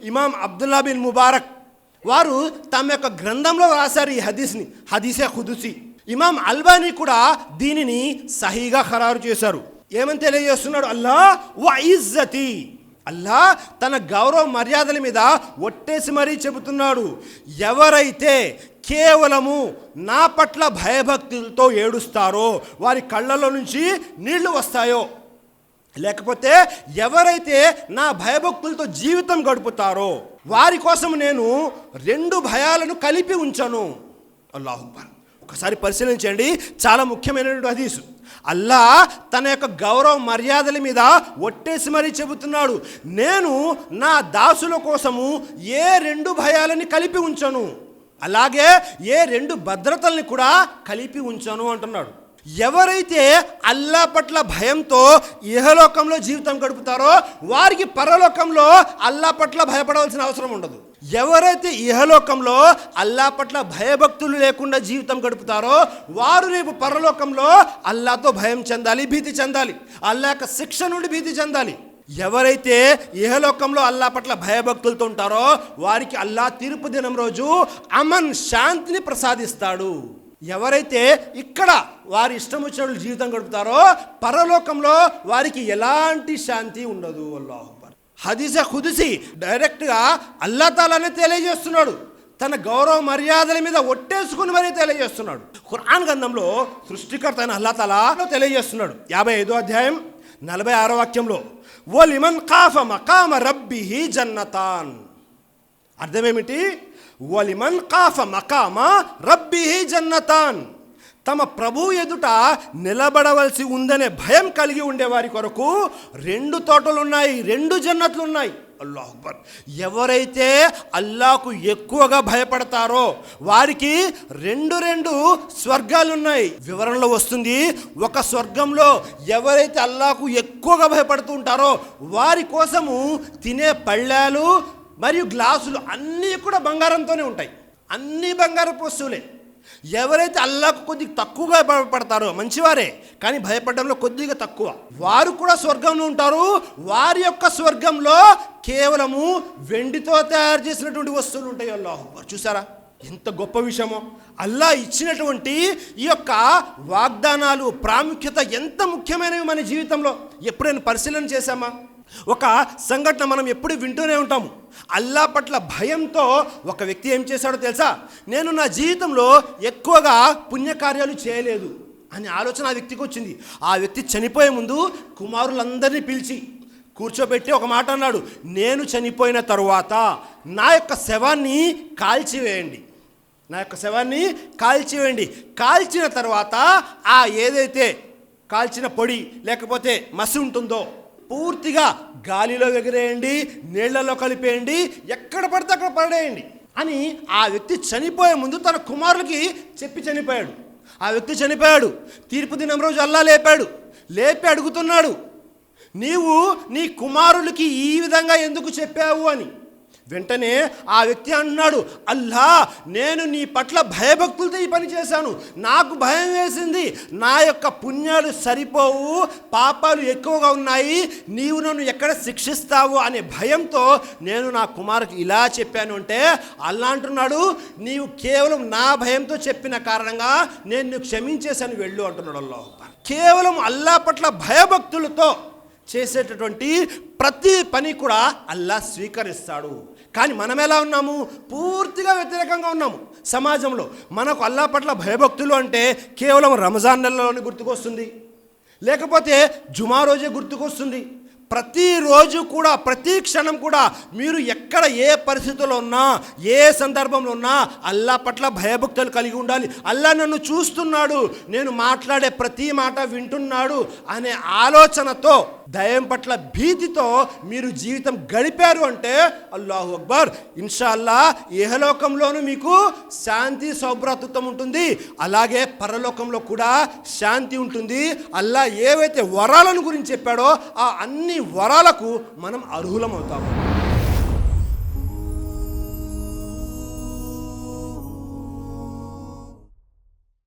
ఇమాం Abdullah bin Mubarak వారు తమ యొక్క గ్రంథంలో రాశారు ఈ హదీస్ని హదీసే ఖుదుసి. ఇమాం అల్బానీ కూడా దీనిని సహీగా ఖరారు చేశారు. ఏమని తెలియజేస్తున్నాడు? అల్లా వ ఇజ్జతి. అల్లా తన గౌరవ మర్యాదల మీద ఒట్టేసి మరీ చెబుతున్నాడు. ఎవరైతే కేవలము నా పట్ల భయభక్తులతో ఏడుస్తారో వారి కళ్ళలో నుంచి నీళ్ళు వస్తాయో లేకపోతే ఎవరైతే నా భయభక్తులతో జీవితం గడుపుతారో వారి కోసం నేను రెండు భయాలను కలిపి ఉంచను. అల్లాహుబ్బర్ ఒకసారి పరిశీలించండి. చాలా ముఖ్యమైనటువంటి హదీసు. అల్లా తన యొక్క గౌరవ మర్యాదల మీద ఒట్టేసి మరీ చెబుతున్నాడు. నేను నా దాసుల కోసము ఏ రెండు భయాలని కలిపి ఉంచను. అలాగే ఏ రెండు భద్రతల్ని కూడా కలిపి ఉంచను అంటున్నాడు. ఎవరైతే అల్లా పట్ల భయంతో ఇహలోకంలో జీవితం గడుపుతారో వారికి పరలోకంలో అల్లా పట్ల భయపడవలసిన అవసరం ఉండదు. ఎవరైతే ఇహలోకంలో అల్లా పట్ల భయభక్తులు లేకుండా జీవితం గడుపుతారో వారు రేపు పరలోకంలో అల్లాతో భయం చెందాలి భీతి చెందాలి. అల్లా యొక్క శిక్ష నుండి భీతి చెందాలి. ఎవరైతే ఇహలోకంలో అల్లా పట్ల భయభక్తులతో ఉంటారో వారికి అల్లా తీర్పు దినం రోజు అమన్ శాంతిని ప్రసాదిస్తాడు. ఎవరైతే ఇక్కడ వారి ఇష్టం వచ్చినట్లు జీవితం గడుపుతారో పరలోకంలో వారికి ఎలాంటి శాంతి ఉండదు అల్లాహుబర్ హదీస కుదిసి డైరెక్ట్గా అల్లాతాలనే తెలియజేస్తున్నాడు. తన గౌరవ మర్యాదల మీద ఒట్టేసుకుని మరీ తెలియజేస్తున్నాడు. ఖురాన్ గంధంలో సృష్టికర్త అయిన అల్లా తెలియజేస్తున్నాడు. యాభై ఐదో అధ్యాయం నలభై ఆరో వాక్యంలో ఓ లిమన్ కాఫ మకామ రబ్బిహి జన్నతాన్. అర్థమేమిటి? వలిమన్ కాఫ మకామ రబ్బిహి జన్నతాన్. తమ ప్రభు ఎదుట నిలబడవలసి ఉందనే భయం కలిగి ఉండేవారి కొరకు రెండు తోటలు ఉన్నాయి రెండు జన్నతులు ఉన్నాయి అల్లాహ్ అక్బర్. ఎవరైతే అల్లాకు ఎక్కువగా భయపడతారో వారికి రెండు రెండు స్వర్గాలు ఉన్నాయి వివరణలో వస్తుంది ఒక స్వర్గంలో ఎవరైతే అల్లాకు ఎక్కువగా భయపడుతూ ఉంటారో వారి కోసము తినే పళ్ళాలు మరియు గ్లాసులు అన్నీ కూడా బంగారంతోనే ఉంటాయి. అన్నీ బంగారపు వస్తువులే. ఎవరైతే అల్లాకు కొద్దిగా తక్కువగా భయపడతారో మంచివారే కానీ భయపడడంలో కొద్దిగా తక్కువ. వారు కూడా స్వర్గంలో ఉంటారు. వారి యొక్క స్వర్గంలో కేవలము వెండితో తయారు చేసినటువంటి వస్తువులు ఉంటాయి అల్లాహు చూసారా ఎంత గొప్ప విషయమో. అల్లా ఇచ్చినటువంటి ఈ యొక్క వాగ్దానాలు ప్రాముఖ్యత ఎంత ముఖ్యమైనవి మన జీవితంలో? ఎప్పుడైనా పరిశీలన చేశామా? ఒక సంఘటన మనం ఎప్పుడు వింటూనే ఉంటాము. అల్లా పట్ల భయంతో ఒక వ్యక్తి ఏం చేశాడో తెలుసా? నేను నా జీవితంలో ఎక్కువగా పుణ్యకార్యాలు చేయలేదు అనే ఆలోచన ఆ వ్యక్తికి వచ్చింది. ఆ వ్యక్తి చనిపోయే ముందు కుమారులందరినీ పిలిచి కూర్చోబెట్టి ఒక మాట అన్నాడు నేను చనిపోయిన తరువాత నా యొక్క శవాన్ని కాల్చివేయండి. నా యొక్క శవాన్ని కాల్చివేయండి. కాల్చిన తర్వాత ఆ ఏదైతే కాల్చిన పొడి లేకపోతే మసి ఉంటుందో పూర్తిగా గాలిలో ఎగిరేయండి నీళ్ళలో కలిపేయండి ఎక్కడ పడితే అక్కడ పడేయండి అని ఆ వ్యక్తి చనిపోయే ముందు తన కుమారులకి చెప్పి చనిపోయాడు. ఆ వ్యక్తి చనిపోయాడు. తీర్పు దినం రోజు అల్లా లేపాడు. లేపి అడుగుతున్నాడు నీవు నీ కుమారులకి ఈ విధంగా ఎందుకు చెప్పావు? అని. వెంటనే ఆ వ్యక్తి అన్నాడు అల్లా నేను నీ పట్ల భయభక్తులతో ఈ పని చేశాను. నాకు భయం వేసింది. నా యొక్క పుణ్యాలు సరిపోవు పాపాలు ఎక్కువగా ఉన్నాయి. నీవు నన్ను ఎక్కడ శిక్షిస్తావు అనే భయంతో నేను నా కుమారుకి ఇలా చెప్పాను అంటే అల్లా అంటున్నాడు నీవు కేవలం నా భయంతో చెప్పిన కారణంగా నేను క్షమించేశాను వెళ్ళు అంటున్నాడు అల్లా కేవలం అల్లా పట్ల భయభక్తులతో చేసేటటువంటి ప్రతి పని కూడా అల్లా స్వీకరిస్తాడు. కానీ మనం ఎలా ఉన్నాము? పూర్తిగా వ్యతిరేకంగా ఉన్నాము. సమాజంలో మనకు అల్లా పట్ల భయభక్తులు అంటే కేవలం రంజాన్ నెలలోనే గుర్తుకొస్తుంది. లేకపోతే జుమా రోజే గుర్తుకొస్తుంది. ప్రతిరోజు కూడా ప్రతి క్షణం కూడా మీరు ఎక్కడ ఏ పరిస్థితుల్లో ఉన్నా ఏ సందర్భంలో ఉన్నా అల్లా పట్ల భయభక్తులు కలిగి ఉండాలి. అల్లా నన్ను చూస్తున్నాడు నేను మాట్లాడే ప్రతి మాట వింటున్నాడు అనే ఆలోచనతో దయం పట్ల భీతితో మీరు జీవితం గడిపారు అంటే అల్లాహు అక్బర్ ఇన్షాల్లా ఏహలోకంలోనూ మీకు శాంతి సౌభ్రాతృత్వం ఉంటుంది. అలాగే పరలోకంలో కూడా శాంతి ఉంటుంది. అల్లా ఏవైతే వరాలను గురించి చెప్పాడో ఆ అన్ని వరాలకు మనం అర్హులమవుతాము